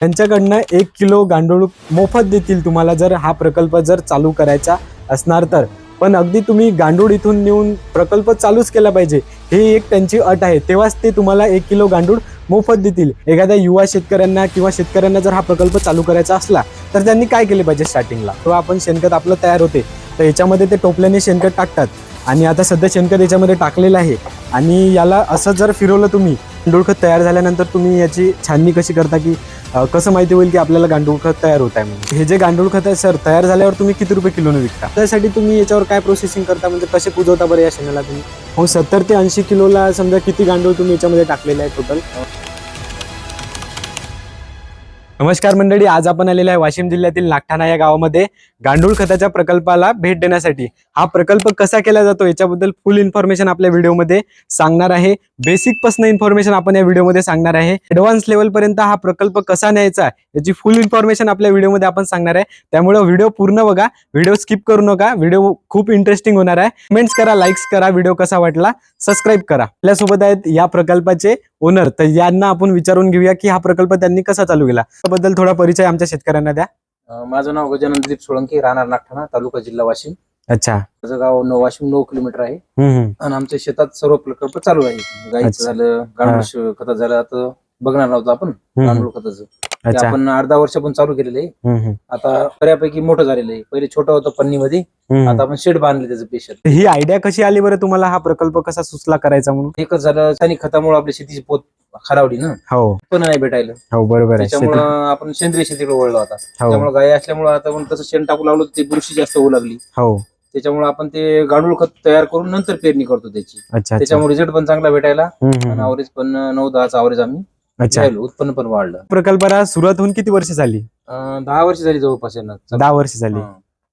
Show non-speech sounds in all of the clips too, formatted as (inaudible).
त्यांच्याकडनं एक किलो गांडूळ मोफत देतील तुम्हाला जर हा प्रकल्प जर चालू करायचा असणार तर. पण अगदी तुम्ही गांडूळ इथून नेऊन प्रकल्प चालूच केला पाहिजे हे एक त्यांची अट आहे. तेव्हाच ते तुम्हाला एक किलो गांडूळ मोफत देतील. एखाद्या युवा शेतकऱ्यांना किंवा शेतकऱ्यांना जर हा प्रकल्प चालू करायचा असला तर त्यांनी काय केले पाहिजे स्टार्टिंगला किंवा आपण शेणखत आपलं तयार होते. तर याच्यामध्ये ते टोपल्याने शेणखत टाकतात. आणि आता सध्या शेणखत याच्यामध्ये टाकलेलं आहे. आणि याला असं जर फिरवलं तुम्ही गांडूळ खत तयार झाल्यानंतर तुम्ही याची छाननी कशी करता की कसं माहिती होईल की आपल्याला गांडूळ खत तयार होत आहे म्हणून? हे जे गांडूळ खत आहे सर तयार झाल्यावर तुम्ही किती रुपये किलोने विकता? त्यासाठी तुम्ही याच्यावर काय प्रोसेसिंग करता? म्हणजे कसे कुजवता बरं या शेणाला तुम्ही? हो सत्तर ते ऐंशी किलोला समजा किती गांडूळ तुम्ही याच्यामध्ये टाकलेले आहे टोटल नमस्कार मंडळी आज आपण आलेले आहे वाशिम जिल्ह्यातील नागठाणा या गावामध्ये. गांडूळ खताच्या प्रकल्पाला भेट देण्यासाठी. हा प्रकल्प कसा केला जातो याच्याबद्दल फुल इन्फॉर्मेशन आपल्या व्हिडिओमध्ये सांगणार आहे. बेसिक पासन इन्फॉर्मेशन आपण या व्हिडिओमध्ये सांगणार आहे. ऍडव्हान्स लेवल पर्यंत हा प्रकल्प कसा न्यायचा याची फुल इन्फॉर्मेशन आपल्या व्हिडिओमध्ये आपण सांगणार आहे. त्यामुळे व्हिडिओ पूर्ण बघा. व्हिडिओ स्किप करू नका. व्हिडिओ खूप इंटरेस्टिंग होणार आहे. कमेंट्स करा लाईक्स करा व्हिडिओ कसा वाटला सबस्क्राईब करा. आपल्यासोबत आहेत या प्रकल्पाचे ओनर तर यांना आपण विचारून घेऊया की हा प्रकल्प त्यांनी कसा चालू केला. त्याबद्दल थोडा परिचय आमच्या शेतकऱ्यांना द्या. अं, माझं नाव गजानन दिलीप सोळंकी राहणार नागठाणा तालुका जिल्हा वाशिम. अच्छा. माझं गाव नऊ वाशिम नऊ किलोमीटर आहे. हम्म हम्म. आणि आमच्या शेतात सर्व प्रकल्प चालू आहे अच्छा. गाईचं झालं गांडूळ श- खताचं झालं आता बघणार नव्हतं आपण हम्म. गांडूळ खताचं. ते अच्छा. आपण अर्धा वर्ष पण चालू केलेलं आहे. हम्म हम्म. आता बऱ्यापैकी मोठं झालेलं आहे. पहिले छोटं होतं पन्नीमध्ये. आता हम्म. आपण शेड बांधले त्याचं स्पेशल ही आयडिया कशी आली बरं तुम्हाला? हा प्रकल्प कसा सुचला करायचा म्हणून? एकच झालं रासायनिक खतामुळे आपली शेतीची पोत खरावली ना? हो. पण नाही भेटायला. हो बरोबर आहे. त्याच्यामुळं शेती- आपण सेंद्रिय शेतीकडे वळलो आता. हो. त्यामुळे गाय असल्यामुळे आता पण तसं शेण टाकू लागलो तर ते बुरशी जास्त होऊ लागली. हो. त्याच्यामुळे आपण ते गांडूळ खत तयार करून नंतर पेरणी करतो त्याची. अच्छा अच्छा. त्याच्यामुळे रिझल्ट पण चांगला भेटायला हम्म, हम्म, आणि हम्म. अवरेज पण नऊ दहाचा अवरेज आम्ही अच्छा. घ्यायलो उत्पन्न पण वाढलं. प्रकल्पाला सुरुवात होऊन किती वर्ष झाली? अं, दहा वर्ष झाली जवळपास यांना. दहा वर्ष झाली. हा.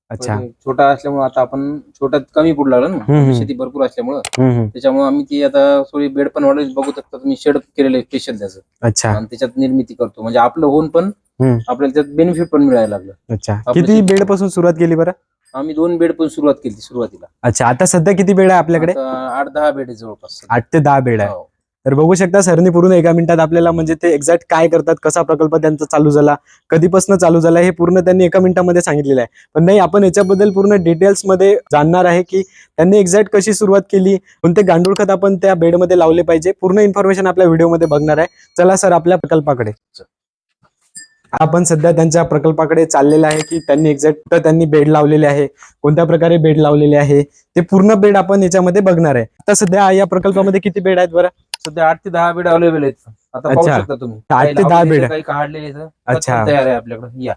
अच्छा. पहिले छोटा असल्यामुळे आता आपण छोट्यात कमी पडू लागलं हम्म, ना. शेती भरपूर असल्यामुळे. हम्म, हम्म. त्याच्यामुळे आम्ही ती आता थोडी बेड पण वाढवली. बघू शकता तुम्ही शेड केलेलं स्पेशल त्याचं. अच्छा. आणि त्याच्यात निर्मिती करतो. म्हणजे आपलं होऊन पण हम्म. आपल्याला त्यात बेनिफिट पण मिळायला लागलं. अच्छा. आपलं किती शेती- बेडपासून सुरुवात केली बरं? आम्ही दोन बेड पण सुरुवात केली सुरुवातीला. अच्छा. आता सध्या किती बेड आहे आपल्याकडे? आता आठ दहा बेड आहे जवळपास आठ ते दहा बेड आहे. हो. तर बघू शकता सरनी पूर्ण एका मिनिटात आपल्याला म्हणजे ते एक्झॅक्ट काय करतात कसा प्रकल्प त्यांचा चालू झाला कधीपासून चालू झाला हे पूर्ण त्यांनी एका मिनिटामध्ये सांगितलेलं आहे. पण नाही आपण याच्याबद्दल पूर्ण डिटेल्समध्ये जाणणार आहे की त्यांनी एक्झॅक्ट कशी सुरुवात केली कोणते गांडूळ खत आपण त्या बेडमध्ये लावले पाहिजे पूर्ण इन्फॉर्मेशन आपल्या व्हिडिओमध्ये बघणार आहे. चला सर आपल्या प्रकल्पाकडे. आपण सध्या त्यांच्या प्रकल्पाकडे चाललेलं आहे की त्यांनी एक्झॅक्ट त्यांनी बेड लावलेले आहे कोणत्या प्रकारे बेड लावलेले आहे ते पूर्ण बेड आपण याच्यामध्ये बघणार आहे. आता सध्या या प्रकल्पामध्ये किती बेड आहेत बरं? सध्या आठ ते दहा बेड अवेलेबल आहेत. आता पाहू अच्छा. शकता तुम्ही. आठ काही ते दहा लावलेले, बेड. काही काढलेले. अच्छा. तयार आहे आपल्याकडे. या.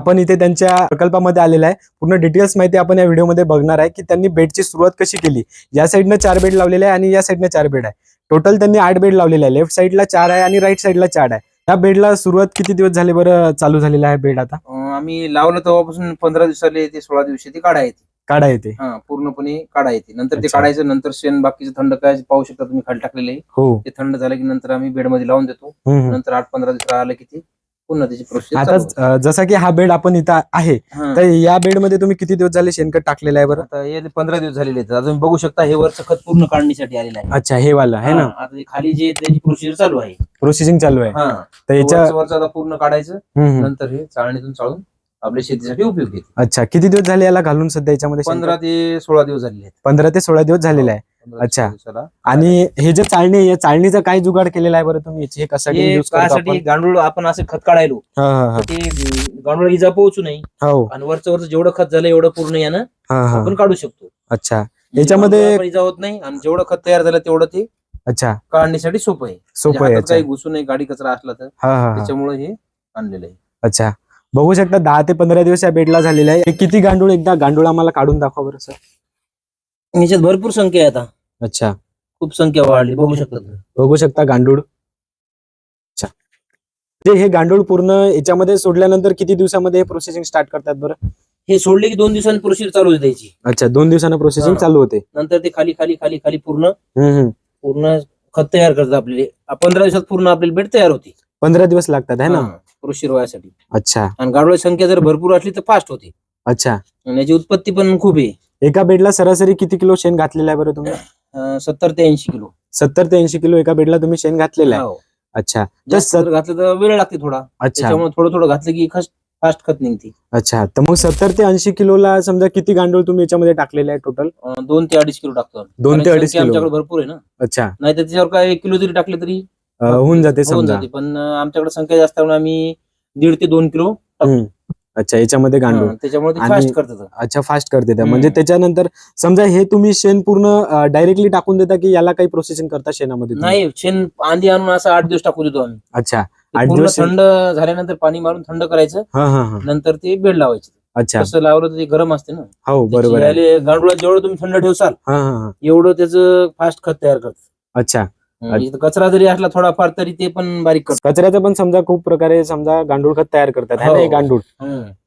आपण इथे त्यांच्या प्रकल्पामध्ये आलेला आहे. पूर्ण डिटेल्स माहिती आपण या व्हिडिओमध्ये बघणार आहे की त्यांनी बेडची सुरुवात कशी केली. या साईडनं चार बेड लावलेले आहे आणि या साईडनं चार बेड आहे. टोटल त्यांनी आठ बेड लावलेले आहे. लेफ्ट साईडला चार आहे आणि राईट साईडला चार आहे. या बेडला सुरुवात किती दिवस झाले बरं चालू झालेला आहे बेड आता? अं, आम्ही लावलं तेव्हापासून पंधरा दिवसाले ते सोळा दिवशी ती काढा येते काढा येते. हा पूर्णपणे काढा येते. नंतर ते अच्छा. काढायचं नंतर शेण बाकीचं थंड काय पाहू शकता तुम्ही खाली टाकलेले आहे. हो. ते थंड झालं की नंतर आम्ही बेडमध्ये लावून देतो. हम्म, हम्म. नंतर आठ पंधरा दिवस राहिलं की ते पुन्हा त्याची प्रोसेस आता अं, जसा की हा बेड आपण इथं आहे तर या बेडमध्ये तुम्ही किती दिवस झाले शेणखत टाकलेलं आहे बरं? आता हे पंधरा दिवस झालेले आहेत. अजून बघू शकता हे वरचं खत पूर्ण काढण्यासाठी आलेलं आहे. अच्छा हे वाला आहे ना? हा, आता हे खाली जे त्याची प्रोसिजर चालू आहे. प्रोसेसिंग चालू आहे. हा. तर याच्या वरचं वरचं आता पूर्ण काढायचं. हम्म, हम्म. नंतर हे चाळणीतून चाळून आपल्या शेतीसाठी उपयोग अच्छा किती दिवस झाले याला घालून सध्या याच्यामध्ये? पंधरा ते सोळा दिवस झालेले आहेत. पंधरा ते सोळा दिवस झालेले आहे. ते अच्छा. आणि हे जे चाळणी आहे, चाळणीचा काय जुगाड केलेला आहे बरं तुम्ही? हे कशासाठी हे? गांडूळ आपण असं खत काढायलो. हा, हा, हा. ते गांडूळ इजा पोहोचू नये. हो. आणि वरचं वरचं जेवढं खत झालं एवढं पूर्ण यानं हा हा. आपण काढू शकतो. अच्छा. याच्यामध्ये- इजा होत नाही. आणि जेवढं खत तयार झालं तेवढं ते अच्छा. काढण्यासाठी सोपं आहे. सोपं म्हणजे आहे काही घुसू नये गाडी कचरा असला तर. हा हा हा. त्याच्यामुळे हे आणलेलं आहे. अच्छा. बघू शकता दहा ते पंधरा दिवस या बेडला झालेला आहे हे किती गांडूळ एकदा गांडूळ आम्हाला काढून दाखवा बरं सर. याच्यात भरपूर संख्या आहे आता. अच्छा. खूप संख्या वाढली बघू शकता तुम्ही. बघू शकता गांडूळ. अच्छा. जे हे गांडूळ पूर्ण याच्यामध्ये सोडल्यानंतर किती दिवसामध्ये प्रोसेसिंग स्टार्ट करतात बरं? हे सोडले की दोन दिवसांनी प्रोसिजर चालू होते त्याची. अच्छा दोन दिवसानं प्रोसेसिंग हा. चालू होते. नंतर ते खाली खाली खाली खाली पूर्ण हम्म, हम्म. पूर्ण खत तयार करतात आपले. पंधरा दिवसात पूर्ण आपली बेड तयार होती. पंधरा दिवस लागतात है ना? प्रोसिजर व्हायसाठी अच्छा. आणि गाडोळी संख्या जर भरपूर असली तर फास्ट होते. अच्छा. आणि याची उत्पत्ती पण खूप आहे. एका बेडला सरासरी किती किलो शेण घातलेलं आहे बरं तुम्ही? अं, सत्तर ते ऐंशी किलो. सत्तर ते ऐंशी किलो एका बेडला तुम्ही शेण घातलेलं आहे. हो. अच्छा. जास्त जर घातलं तर वेळ लागते थोडा. अच्छा. त्याच्यामुळे थोडं थोडं घातलं की फास्ट खत निघते. अच्छा. तर मग सत्तर ते ऐंशी किलोला समजा किती गांडूळ तुम्ही याच्यामध्ये टाकलेले आहे टोटल अं, दोन ते अडीच किलो टाकतो आम्ही. दोन कारण ते अडीच संख्या किलो. आमच्याकडे भरपूर आहे ना. अच्छा. नाही तर त्याच्यावर काय एक किलो जरी टाकले तरी होऊन जाते होऊन समजा. जाते. पण आमच्याकडे संख्या जास्त म्हणून आम्ही दीड ते दोन किलो हम्म. अच्छा याच्यामध्ये गांडूळ. हा, त्याच्यामुळे ते आणि- फास्ट करतात अच्छा फास्ट करते त्या. हम्म. म्हणजे त्याच्यानंतर समजा हे तुम्ही शेण पूर्ण डायरेक्टली टाकून देता की याला काही प्रोसेसिंग करता शेणामध्ये तुम्ही? नाही शेण आंधी आणून असं आठ दिवस टाकू देतो आम्ही. अच्छा ते आठ पूर्ण दिवस शेण- थंड झाल्यानंतर पाणी मारून थंड करायचं. हा हा हा. नंतर ते बेड लावायचे. अच्छा. तसं लावलं तर ते गरम असते ना. हो बरोबर आहे. त्याची गांडुळात जेवढं तुम्ही थंड ठेवसाल हा हा हा. एवढं त्याचं फास्ट खत तयार करत अच्छा. कचरा जरी असला थोडाफार तरी ते पण बारीक करत कचऱ्याचं पण समजा खूप प्रकारे समजा गांडूळ खत तयार करतात. है ना हे. हो. गांडूळ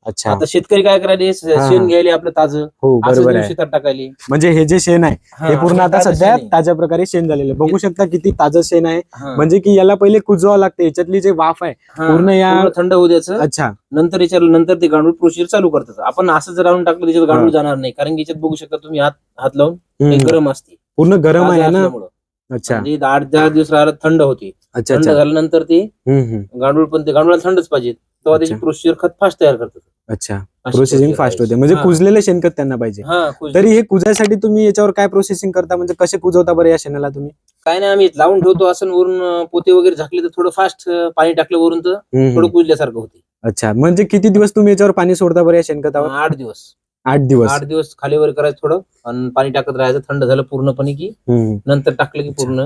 अच्छा. आता शेतकरी काय करायले हा. शेण घ्यायले आपलं ताजं. हो असं बरोबर आहे. शेतात टाकायले. म्हणजे हे जे शेण आहे हा, पूर्ण आता सध्या. ताज्या प्रकारे शेण झालेलं आहे. बघू शकता किती ताजं शेण आहे. म्हणजे की याला पहिले कुजवावं लागते. याच्यातली जे वाफ आहे पूर्ण या- थंड होऊ द्यायचं. अच्छा. नंतर याच्या नंतर ते गांडूळ प्रोसिजर चालू करतात. आपण असं जर आणून टाकलं त्याच्यात गांडूळ जाणार नाही. कारण की याच्यात बघू शकता तुम्ही हात हात लावून ते हम्म. गरम असते. पूर्ण गरम आहे ना? असल्यामुळं. अच्छा. म्हणजे आठ दहा दिवस राहिलं थंड होते. अच्छा थंड अच्छा. झाल्यानंतर ते हम्म, हम्म. गांडूळ पण ते गांडूळाला थंडच पाहिजे. तेव्हा त्याची अच्छा. प्रोसिजर खत फास्ट तयार करतात. अच्छा. अशी प्रोसेसिंग procedure फास्ट आहे. होते म्हणजे हा. कुजलेले शेणखत त्यांना पाहिजे. हा तरी हे कुजायसाठी तुम्ही याच्यावर काय प्रोसेसिंग करता? म्हणजे कसे कुजवता बरं या शेणाला तुम्ही? काय नाही आम्ही लावून ठेवतो असं वरून अं, पोते वगैरे झाकले तर थोडं फास्ट पाणी टाकलं वरून तर हम्म, थोडं हम्म. कुजल्यासारखं होते. अच्छा. म्हणजे किती दिवस तुम्ही याच्यावर पाणी सोडता बरं या शेणखतावर? आठ दिवस. आठ दिवस. आठ दिवस खाली वर करायचं थोडं आणि पाणी टाकत राहायचं. थंड झालं पूर्णपणे की हम्म. नंतर टाकलं की पूर्ण.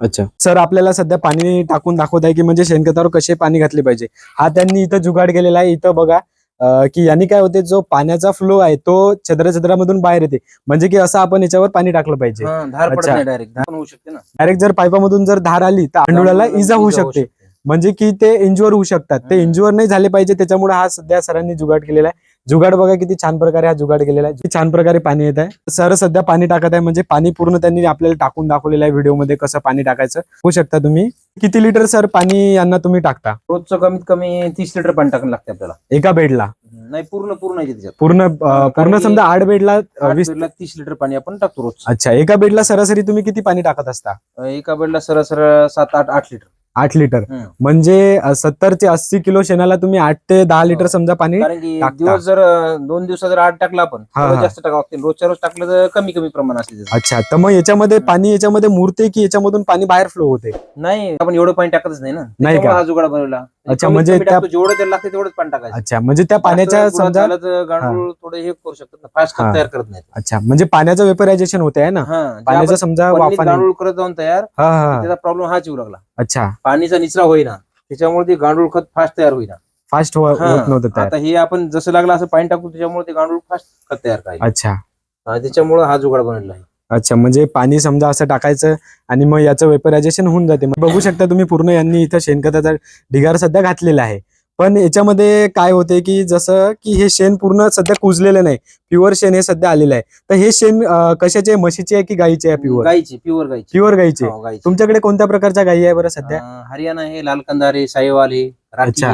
अच्छा. सर आपल्याला सध्या पाणी टाकून दाखवत आहे की म्हणजे शेणखतावर कसे पाणी घातले पाहिजे? हा त्यांनी इथं जुगाड केलेला आहे. इथं बघा अं, की यांनी काय होते जो पाण्याचा फ्लो आहे तो छद्र छद्रामधून बाहेर येते. म्हणजे की असं आपण याच्यावर पाणी टाकलं पाहिजे. हा, धार पडत अच्छा. नाही डायरेक्ट धार पण होऊ शकते ना. डायरेक्ट जर पाईपामधून जर धार आली तर आंडोळाला इजा होऊ शकते. म्हणजे की ते इंजुअर होऊ शकतात. ते हम्म. इंजुअर नाही झाले पाहिजे त्याच्यामुळे हा सध्या सरांनी जुगाड केलेला आहे. जुगाड बघा किती छान प्रकारे हा जुगाड केलेला आहे. छान प्रकारे पाणी येत आहे. सर सध्या पाणी टाकत आहे म्हणजे पाणी पूर्ण त्यांनी आपल्याला टाकून दाखवलेलं आहे व्हिडिओमध्ये कसं पाणी टाकायचं. होऊ शकता तुम्ही. किती लिटर सर पाणी यांना तुम्ही टाकता? रोजचं कमीत कमी तीस लिटर पाणी टाकायला लागते आपल्याला. एका बेडला नाही पूर्ण पूर्ण त्याच्यात. पूर्ण अं, पूर्ण समजा आठ बेडला आठ वीस बेडला तीस लिटर पाणी आपण टाकतो रोज. अच्छा एका बेडला सरासरी तुम्ही किती पाणी टाकत असता? एका बेडला सरासर सात आठ आठ लिटर आठ लिटर. म्हणजे सत्तर ते अस्सी किलो शेणाला तुम्ही आठ ते दहा लिटर हो. समजा पाणी कारण की टाकता. दिवस जर अं, दोन दिवसात जर आठ टाकला आपण हा, तेव्हा हा. जास्त टाकावं लागते रोजच्या रोज टाकलं तर कमी कमी प्रमाण असते त्याचं. अच्छा तर मग याच्यामध्ये पाणी याच्यामध्ये मुरते की याच्यामधून पाणी बाहेर फ्लो होते नाही आपण एवढं पाणी टाकतच नाही ना नाही त्याच्यामुळे का? हा जुगाड बनवला अच्छा, म्हणजे कमी त्या- टाकतो, जेवढं त्याला लागते तेवढंच पाणी टाकायचं. अच्छा म्हणजे त्या पाण्याच्या जास्त समजा झालं तर गांडूळ थोडं हे करू शकतात ना फास्ट हा. तयार करत नाही अच्छा म्हणजे पाण्याचं वेपरायझेशन होते आहे ना? हा जे पाण्याचं आपण समजा पन्नीत वाफाने गांडूळ करत जाऊन तयार हा हा. हा. त्याचा प्रॉब्लेम हाच येऊ लागला. अच्छा. पाणीचा निचरा होईना त्याच्यामुळे ते गांडूळ खत फास्ट तयार होईना. फास्ट हा. होत नव्हतं तयार. आता हे आपण जसं लागलं असं पाणी टाकू त्याच्यामुळे ते गांडूळ फास्ट खत तयार करायचे. अच्छा. हा, त्याच्यामुळे हा जुगाड बनवलेला आहे. अच्छा म्हणजे पाणी समजा असं टाकायचं आणि मग याचं वेपरायझेशन होऊन जाते. मग बघू शकता तुम्ही पूर्ण यांनी इथं शेणखताचा ढिगार सध्या घातलेला आहे. पण याच्यामध्ये काय होते की जसं की हे शेण पूर्ण सध्या कुजलेलं नाही. प्युअर शेण हे सध्या आलेलं आहे. तर हे शेण कशाचे? म्हशीचे आहे की गाईचे आहे प्युअर गाईची प्युअर गाईची. प्युअर हो, गाईची. तुमच्याकडे कोणत्या प्रकारच्या गायी आहे बरं सध्या? हरियाणा आहे लाल कंदारे साईवाल राठी अच्छा.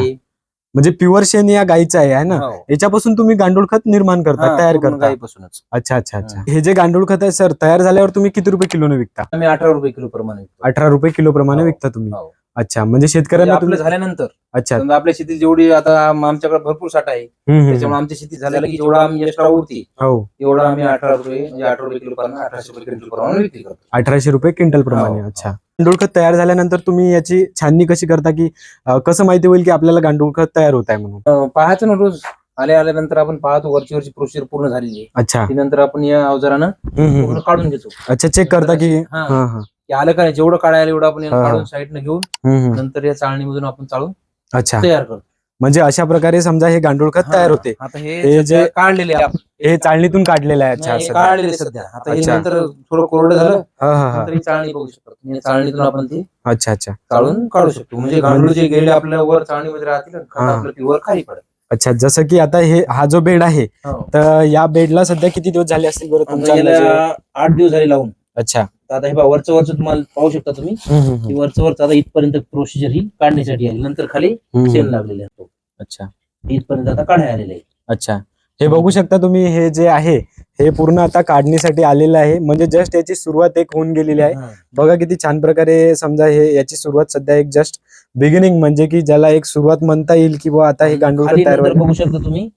म्हणजे प्युअर शेण या गाईचं आहे है ना हो. याच्यापासून तुम्ही गांडूळ खत निर्माण करता हा, तयार पूर्ण करता गाईपासूनच अच्छा अच्छा अच्छा हे जे गांडूळ खत आहे सर तयार झाल्यावर तुम्ही किती रुपये किलोने विकता आम्ही अठरा रुपये किलो प्रमाणे विकतो. अठरा रुपये किलो प्रमाणे हो. विकता तुम्ही हो. अच्छा म्हणजे म्हणजे शेतकऱ्यांना आपलं तुम्ही झाल्यानंतर. अच्छा. समजा आपल्या शेतीत जेवढी आता आम- आमच्याकडे भरपूर साठा आहे हम्म, हम्म, त्याच्यामुळे आमच्या शेतीत झालं की जेवढा आम्ही एक्स्ट्रा उरते हो. तेवढा आम्ही अठरा रुपये म्हणजे अठरा रुपये किलो प्रमाणे अठराशे रुपये किलो प्रमाणे विक्री करतो. अठराशे रुपये क्विंटल प्रमाणे हो, अच्छा. गांडूळ खत तयार झाल्यानंतर तुम्ही याची छाननी कशी करता की अं, कसं माहिती होईल की आपल्याला गांडूळ खत तयार होत आहे म्हणून? अं, पाहायचं ना रोज. आल्या आल्यानंतर आपण पाहतो वरची वरची प्रोसिजर पूर्ण झालेली आहे. अच्छा. ती नंतर आपण या अवजारानं हम्म, हम्म. पूर्ण काढून घेतो. अच्छा चेक करता की हा. हा हा. की आलं का नाही जेवढं काढायला एवढं आपण याला हा. काढून साईडनं घेऊन हम्म. नंतर या चाळणीमधून आपण चाळून अच्छा तयार करतो म्हणजे अशा प्रकारे समजा हे गांडूळ खत तयार होते हा, आता हे हे जे- जे काढलेले आहे आपण. हे चाळणीतून काढलेलं आहे अच्छा नाही, हे असं काढलेले सध्या आता हे अच्छा. नंतर थोडं कोरडं झालं हा हा हा नंतर ही चाळणी बघू शकतो तुम्ही. या चाळणीतून आपण ती अच्छा अच्छा चाळून काढू शकतो म्हणजे गांडूळ जे गेले आपल्या वर चाळणीमध्ये राहतील आणि खत हा. आपलं प्युअर खाली पडेल अच्छा जसं की आता हे हा जो बेड आहे हो. तर या बेडला सध्या किती दिवस झाले असतील बरं तुमच्या आता याला अंदाजे? आठ दिवस झाले लावून अच्छा तर आता हे बघा वरचं वरचं तुम्हाला पाहू शकता तुम्ही. की. वरचं वरचं आता इथपर्यंत प्रोसिजर ही काढण्यासाठी आली. नंतर खाली शेण हम्म. लागलेले असतो अच्छा. इथपर्यंत आता काढायला आलेले आहे अच्छा. हे बघू शकता तुम्ही हे जे आहे हे पूर्ण आता काढणीसाठी आलेलं आहे. म्हणजे जस्ट याची सुरुवात एक होऊन गेलेली आहे. बघा किती छान प्रकारे समजा हे याची सुरुवात सध्या एक जस्ट बिगिनिंग म्हणजे की ज्याला एक सुरुवात म्हणता येईल की आता हे गांडूळ तयार नंतर बघू शकता तुम्ही.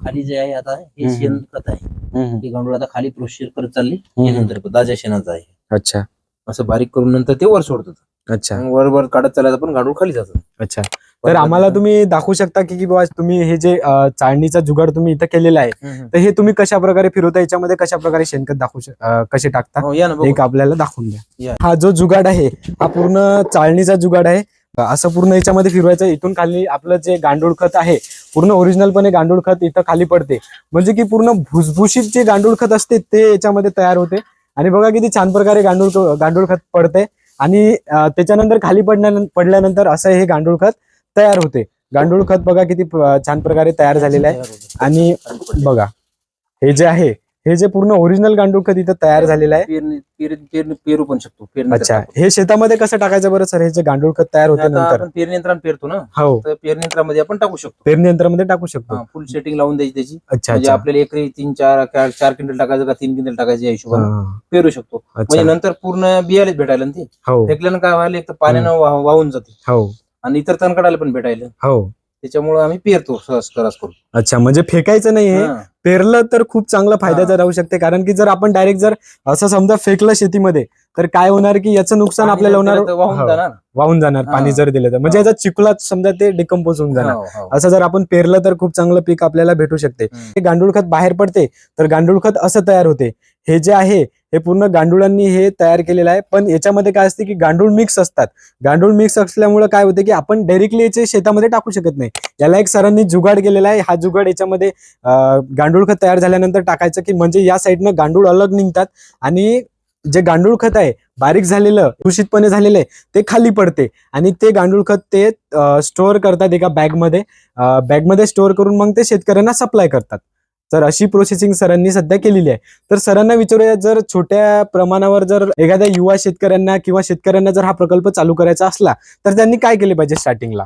खाली जे आहे आता हे हम्म. शेणखत आहे. ही गांडूळ आता खाली प्रोसेस करत चालली. हे नंतर ताज्या शेणाचं आहे. अच्छा. असं बारीक करून नंतर ते वर सोडतात. अच्छा. मग वर वर काढत चालायचं पण गांडूळ खाली जातं अच्छा. तर आम्हाला तुम्ही दाखवू शकता की की बुवा तुम्ही हे जे अं, चाळणीचा जुगाड तुम्ही इथं केलेला आहे हम्म. तर हे तुम्ही कशा प्रकारे फिरवता? याच्यामध्ये कशा प्रकारे शेणखत दाखवू शक- अं, कसे टाकता हो, या ना बघू. एक आपल्याला दाखवून द्या. या. हा जो जुगाड आहे हा पूर्ण चाळणीचा जुगाड आहे. असं पूर्ण याच्यामध्ये फिरवायचं. इथून खाली आपलं जे गांडूळ खत आहे पूर्ण ओरिजिनलपणे गांडूळ खत इथं खाली पडते. म्हणजे की पूर्ण भुसभुशीत जे गांडूळ खत असते ते याच्यामध्ये तयार होते. आणि बघा किती छान प्रकारे गांडूळ गांडूळ खत पडते. आणि त्याच्यानंतर खाली पडल्या पडल्यानंतर असं हे गांडूळ खत तयार होते. गांडूळ खत बघा किती छान प्रकारे तयार झालेलं आहे. आणि बघा हे जे आहे हे जे पूर्ण ओरिजिनल गांडूळ खत इथं तयार झालेलं आहे? पेरणी पेरणी पेरणी पेरू पण शकतो पेरणी अच्छा. हे शेतामध्ये कसं टाकायचं बरं सर? हे जे गांडूळ खत तयार होते नंतर. आपण पेरणी यंत्रानं पेरतो ना? हो. तर पेरणी यंत्रामध्ये आपण टाकू शकतो. पेरणी यंत्रामध्ये टाकू शकतो. फुल सेटिंग लावून द्यायची त्याची. अच्छा म्हणजे अच्छा आपल्याला एकरी तीन चार चार चार क्विंटल टाकायचं का तीन क्विंटल टाकायचं या हिशोबाने हा, पेरू शकतो. अच्छा. म्हणजे नंतर पूर्ण बियालेच भेटायला ना ते. हो. फेकल्यानं काय व्हायला एक तर पाण्यानं वाह- वाहून जाते. हो. आणि इतर तणकडाला पण भेटायला. हो. त्याच्यामुळे आम्ही पेरतो सहज करास करून अच्छा म्हणजे फेकायचं नाही हे हा. पेरलं तर खूप चांगला फायद्याचं हा. राहू शकते कारण की जर आपण डायरेक्ट जर असं समजा फेकलं शेतीमध्ये तर काय होणार की याचं नुकसान पाणी आपल्याला जर होणार दिलं तर वाहून हो, जाणार वाहून जाणार पाणी हा. जर दिलं तर म्हणजे हा. याचा चिखलात समजा ते डिकम्पोज होऊन जाणार हो, हो. असं जर आपण पेरलं तर खूप चांगलं पीक आपल्याला भेटू शकते हम्म. हे गांडूळ खत बाहेर पडते तर गांडूळ खत असं तयार होते हे जे आहे हे पूर्ण गांडुळांनी हे तयार केलेलं आहे. पण याच्यामध्ये काय असते की गांडूळ मिक्स असतात. गांडूळ मिक्स असल्यामुळे काय होते की आपण डायरेक्टली याचे शेतामध्ये टाकू शकत नाही. याला एक सरांनी जुगाड केलेला आहे. हा जुगाड याच्यामध्ये गांडूळ खत तयार झाल्यानंतर टाकायचं की म्हणजे या साईडनं गांडूळ अलग निघतात आणि जे गांडूळ खत आहे बारीक झालेलं दूषितपणे झालेलं आहे ते खाली पडते. आणि ते गांडूळ खत ते स्टोअर करतात एका बॅगमध्ये बॅगमध्ये स्टोअर करून मग ते शेतकऱ्यांना सप्लाय करतात. तर अशी प्रोसेसिंग सरांनी सध्या केलेली आहे. तर सरांना विचारूया जर छोट्या प्रमाणावर जर एखाद्या युवा शेतकऱ्यांना किंवा शेतकऱ्यांना जर हा प्रकल्प चालू करायचा असला तर त्यांनी काय केले पाहिजे स्टार्टिंगला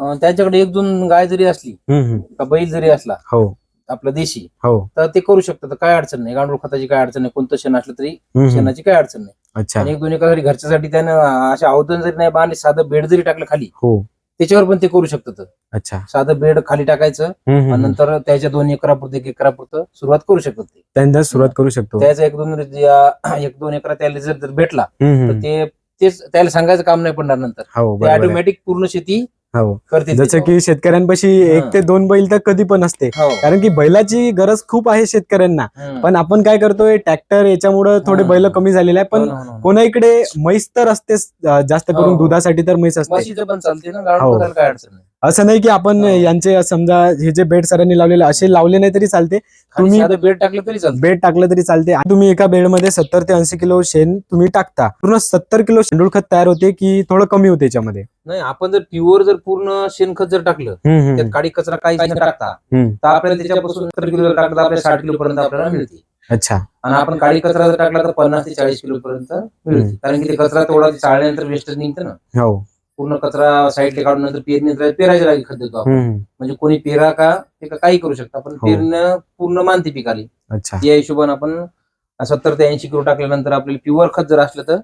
त्यांच्याकडे एक दोन गाय जरी असली का बैल जरी असला हो. आपला देशी हो. तर ते करू शकतात. काय अडचण नाही. गांडूळ खताची काय अडचण नाही. कोणतं शेण असलं तरी. शेणाची काय अडचण नाही. अच्छा. आणि एक दोन एकासाठी घरच्यासाठी त्यानं अशा अवधन जरी नाही बांधले साधं बेड जरी टाकलं खाली हो. त्याच्यावर पण ते करू शकतात अच्छा साधं बेड खाली टाकायचं आणि. नंतर त्याच्या दोन एकरापुरतं एक एकरापुरतं सुरुवात करू शकतात ते त्यांना सुरुवात करू शकतो त्याचा एक दोन (clears throat) एक दोन एकरा त्याला जर भेटला तर. ते तेच त्याला सांगायचं काम नाही पडणार नंतर हो. ऑटोमॅटिक पूर्ण शेती हो जसं. की शेतकऱ्यांपाशी एक हा. ते दोन बैल तर कधी पण असते हो. कारण की बैलाची गरज खूप आहे शेतकऱ्यांना हम्म. पण आपण काय करतोय ट्रॅक्टर याच्यामुळे थोडे हा. बैल कमी झालेले आहे हो पण ना, हो ना. कोणा इकडे म्हैस तर असतेच अं, जास्त करून हो. दुधासाठी तर म्हैस असते म्हशीचं पण चालते ना हो. गाडून करायला काय अडचण नाही असं नाही की आपण हो. यांचे समजा हे जे बेड सरांनी लावलेले असे लावले नाही तरी चालते. तुम्ही- बेड टाकलं तरी चालतं. बेड टाकलं तरी चालते. आणि तुम्ही एका बेडमध्ये सत्तर ते ऐंशी किलो शेण तुम्ही टाकता. पूर्ण सत्तर किलो शेंडूळ खत तयार होते की थोडं कमी होते याच्यामध्ये? नाही आपण जर प्युअर जर पूर्ण शेणखत जर टाकलं त्यात काडी कचरा काही टाकता. तर आपल्याला त्याच्यापासून सत्तर किलो टाकलं आपल्याला साठ किलो पर्यंत आपल्याला मिळते. अच्छा. आणि आपण काडी कचरा जर टाकला तर पन्नास ते चाळीस किलो पर्यंत मिळते. कारण की ते कचरा तेवढा चाळल्यानंतर वेस्ट निघतं ना. हो. पूर्ण कचरा साईडला काढून नंतर पेरणी पेरायच्या जागी खत देतो आपण. म्हणजे कोणी पेरा का ते काही करू शकता. पण हो. पेरणं पूर्ण मानते पिकाली. अच्छा. या हिशोबाने आपण सत्तर ते ऐंशी किलो टाकल्यानंतर आपल्याला प्युअर खत जर असलं तर.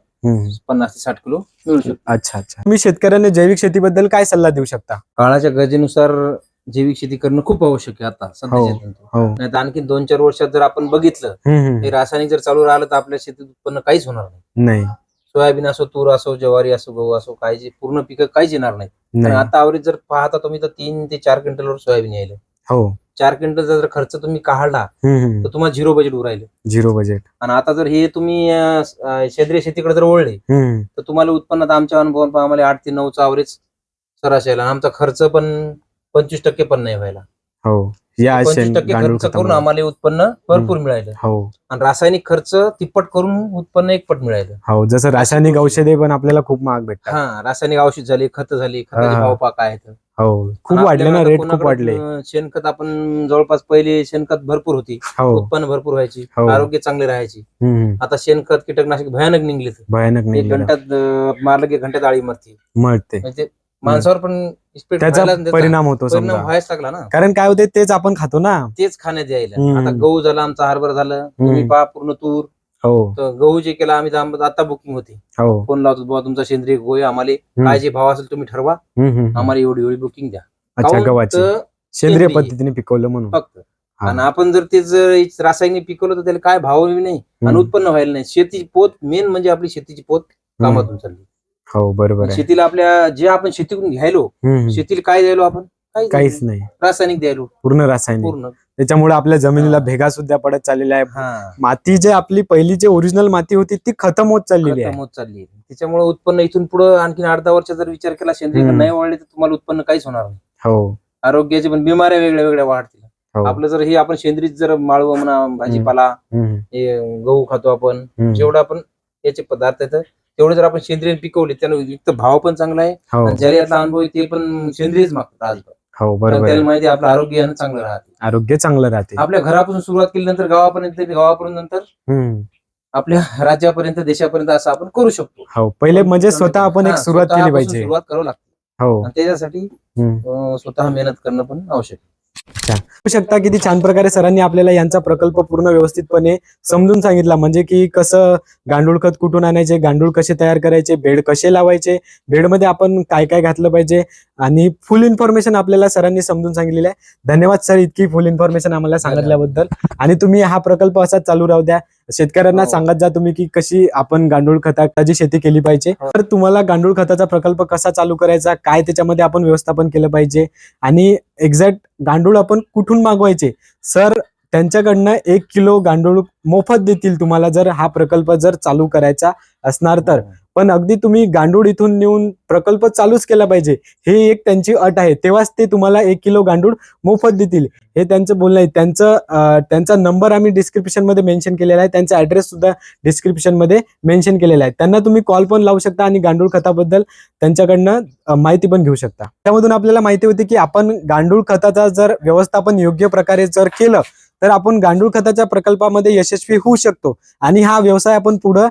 पन्नास ते साठ किलो मिळू शकतो. अच्छा अच्छा. तुम्ही शेतकऱ्यांना जैविक शेतीबद्दल काय सल्ला देऊ शकता? काळाच्या गरजेनुसार जैविक शेती करणं खूप आवश्यक आहे आता सध्याच्या दिवसात. हो. नाही तर आणखी दोन चार वर्षात जर आपण बघितलं. हे रासायनिक जर चालू राहिलं तर आपल्या शेतीत उत्पन्न काहीच होणार नाही. सोयाबीन असो तूर असो ज्वारी असो गहू असो काही जे पूर्ण पिकं काहीच येणार नाही. आता आवरेज जर पाहता तुम्ही तर तीन ते चार क्विंटलवर सोयाबीन यायला. हो. चार क्विंटलचा जर खर्च तुम्ही काढला. तर तुम्हाला झिरो बजेट उरायले झिरो बजेट आणि आता जर हे तुम्ही अं, अं, सेंद्रिय शेतीकडे जर वळले. तर तुम्हाला उत्पन्नात आमच्या अनुभवात आम्हाला आठ ते नऊचा आवरेज सरासरी आला आणि आमचा खर्च पण पंचवीस टक्के पण नाही व्हायला. हो. या पंचवीस शेण टक्के गांडूळ खर्च करून खतामुळे. आम्हाला उत्पन्न भरपूर मिळालं. हो. आणि रासायनिक खर्च तिप्पट करून उत्पन्न एकपट मिळालं. हो जसं रासायनिक औषधे पण आपल्याला खूप महाग भेटतात. हा रासायनिक औषध झाली खत झाली खताचे हा. भाव पा काय आहेत. हो खूप आणि वाढले ना आपल्याकडे रेट खूप कोणाकडे, वाढले अं, शेणखत आपण जवळपास पहिले शेणखत भरपूर होती. हो. उत्पन्न भरपूर व्हायची. हो. आरोग्य चांगले राहायची. हम्म. आता शेणखत कीटकनाशक भयानक निघले भयानक एक घंट्यात अं, मारलं की घंट्यात आळी मरते. मळते म्हणजे माणसावर पण इफेक्ट त्याचा व्हायला- परिणाम होतो परिणाम समजा. व्हायच लागला ना. कारण काय होते तेच आपण खातो ना. तेच खाण्यात यायला. हम्म. आता गहू झाला आमचा हरभरा झालं. तुम्ही पहा पूर्ण तूर. हो. तर गहू जे केला आम्ही तर आम- आता बुकिंग होती. हो. फोन लावतो बाबा तुमचा सेंद्रिय गहू आहे आम्हाला. काय जे भाव असेल तुम्ही ठरवा. हम्म, हम्म, हम्म. आम्हाला एवढी एवढी बुकिंग द्या. अच्छा काहून गव्हाची. तर सेंद्रिय सेंद्रिय. पद्धतीने पिकवलं म्हणून. फक्त. हा. आणि आपण जर ते जर रासायनिक पिकवलं तर त्याला काय भाव नाही आणि हम्म. उत्पन्न व्हायला नाही. शेतीची पोत मेन म्हणजे आपली शेतीची पोत कामातून चालली. हो बरोबर आहे. शेतीला आपल्या जे आपण शेतीकडून घ्यायलो हम्म, हम्म. शेतीला काय द्यायलो आपण? काहीच काहीच नाही. नाही रासायनिक द्यायलो. पूर्ण रासायनिक. पूर्ण. त्याच्यामुळे आपल्या जमिनीला. भेगा सुद्धा पडत चाललेल्या आहे हा. माती जे आपली पहिली जे ओरिजिनल माती होती ती खतम होत चाललेली आहे. खतम होत चालली आहे. त्याच्यामुळे उत्पन्न इथून पुढे आणखी आठ दहा वर्ष जर विचार केला सेंद्रिय हम्म. नाही वाढले तर तुम्हाला उत्पन्न काहीच होणार नाही. हो. आरोग्याचे पण बिमाऱ्या वेगळ्या वेगळ्या वाढतील. हो. आपलं जर हे आपण सेंद्रिय जर माळवं म्हणा भाजीपाला हम्म, हे गहू खातो आपण हम्म. जेवढं आपण याचे पदार्थ आहेत तेवढे जर आपण सेंद्रिय पिकवले त्यानं युक्त भाव पण चांगला आहे. हो. यातला अनुभव आहे ते पण सेंद्रियच मागतात आज. हो बरोबर त्याला. माहिती आपलं आरोग्य चांगलं राहते. आरोग्य चांगलं राहते. आपल्या घरापासून सुरुवात केल्यानंतर गावापर्यंत गावापर्यंत नंतर. आपल्या राज्यापर्यंत देशापर्यंत असं आपण करू शकतो. हो पहिले म्हणजे स्वतः आपण एक सुरुवात केली पाहिजे. सुरुवात करावं लागते. हो. त्याच्यासाठी स्वतः मेहनत करणं पण आवश्यक आहे. शकता किती छान प्रकारे सरांनी आपल्याला यांचा प्रकल्प पूर्ण व्यवस्थितपणे समजून सांगितला. म्हणजे की कसं गांडूळ खत कुठून आणायचे गांडूळ कसे तयार करायचे बेड कसे लावायचे बेडमध्ये आपण काय काय घातलं पाहिजे आणि फुल इन्फॉर्मेशन आपल्याला सरांनी समजून सांगितलेली आहे. धन्यवाद सर इतकी फुल इन्फॉर्मेशन आम्हाला सांगितल्याबद्दल. आणि तुम्ही हा प्रकल्प असाच चालू राहू द्या. शेतकऱ्यांना हो. सांगत जा तुम्ही की कशी आपण गांडूळ खताची शेती केली पाहिजे हो. तर तुम्हाला गांडूळ खताचा प्रकल्प कसा चालू करायचा काय त्याच्यामध्ये आपण व्यवस्थापन केलं पाहिजे आणि एक्झॅक्ट गांडूळ आपण कुठून मागवायचे सर त्यांच्याकडनं एक किलो गांडूळ मोफत देतील तुम्हाला जर हा प्रकल्प जर चालू करायचा असणार तर. पण अगदी तुम्ही गांडूळ इथून नेऊन प्रकल्प चालूच केला पाहिजे हे एक त्यांची अट आहे. तेव्हाच ते तुम्हाला एक किलो गांडूळ मोफत देतील. हे त्यांचं बोलणं आहे. त्यांचं त्यांचा नंबर आम्ही डिस्क्रिप्शनमध्ये मेन्शन केलेला आहे. त्यांचा ऍड्रेस सुद्धा डिस्क्रिप्शनमध्ये मेन्शन केलेला आहे. त्यांना तुम्ही कॉल पण लावू शकता आणि गांडूळ खताबद्दल त्यांच्याकडनं माहिती पण घेऊ शकता. त्यामधून आपल्याला माहिती होती की आपण गांडूळ खताचा जर व्यवस्थापन योग्य प्रकारे जर केलं तर आपण गांडूळ खताच्या प्रकल्पामध्ये यशस्वी होऊ शकतो. आणि हा व्यवसाय आपण पुढं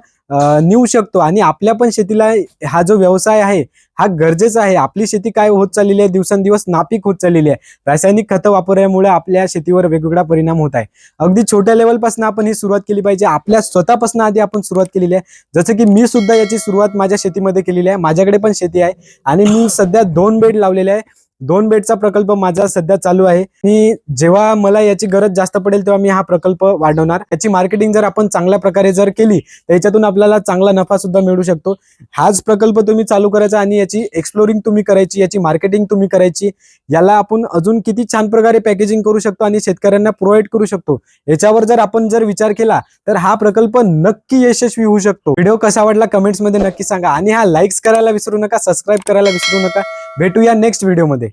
नेऊ शकतो. आणि आपल्या पण शेतीला हा जो व्यवसाय आहे हा गरजेचा आहे. आपली शेती काय होत चाललेली आहे दिवसेंदिवस नापीक होत चाललेली आहे. रासायनिक खतं वापरल्यामुळे आपल्या शेतीवर वेगवेगळा परिणाम होत आहे. अगदी छोट्या लेवलपासून आपण ही सुरुवात केली पाहिजे. आपल्या स्वतःपासून आधी आपण सुरुवात केलेली आहे. जसं की मी सुद्धा याची सुरुवात माझ्या शेतीमध्ये केलेली आहे. माझ्याकडे पण शेती आहे. आणि मी सध्या दोन बेड लावलेले आहे. दोन बेडचा प्रकल्प माझा सध्या चालू आहे. आणि जेव्हा मला याची गरज जास्त पडेल तेव्हा मी हा प्रकल्प वाढवणार. याची मार्केटिंग जर आपण चांगल्या प्रकारे जर केली तर याच्यातून आपल्याला चांगला नफा सुद्धा मिळू शकतो. हाच प्रकल्प तुम्ही चालू करायचा आणि याची एक्सप्लोरिंग तुम्ही करायची याची मार्केटिंग तुम्ही करायची याला आपण अजून किती छान प्रकारे पॅकेजिंग करू शकतो आणि शेतकऱ्यांना प्रोव्हाइड करू शकतो. याच्यावर जर आपण जर विचार केला तर हा प्रकल्प नक्की यशस्वी होऊ शकतो. व्हिडिओ कसा वाटला कमेंट्समध्ये नक्की सांगा आणि हा लाईक्स करायला विसरू नका सबस्क्राईब करायला विसरू नका. भेटूया नेक्स्ट व्हिडिओमध्ये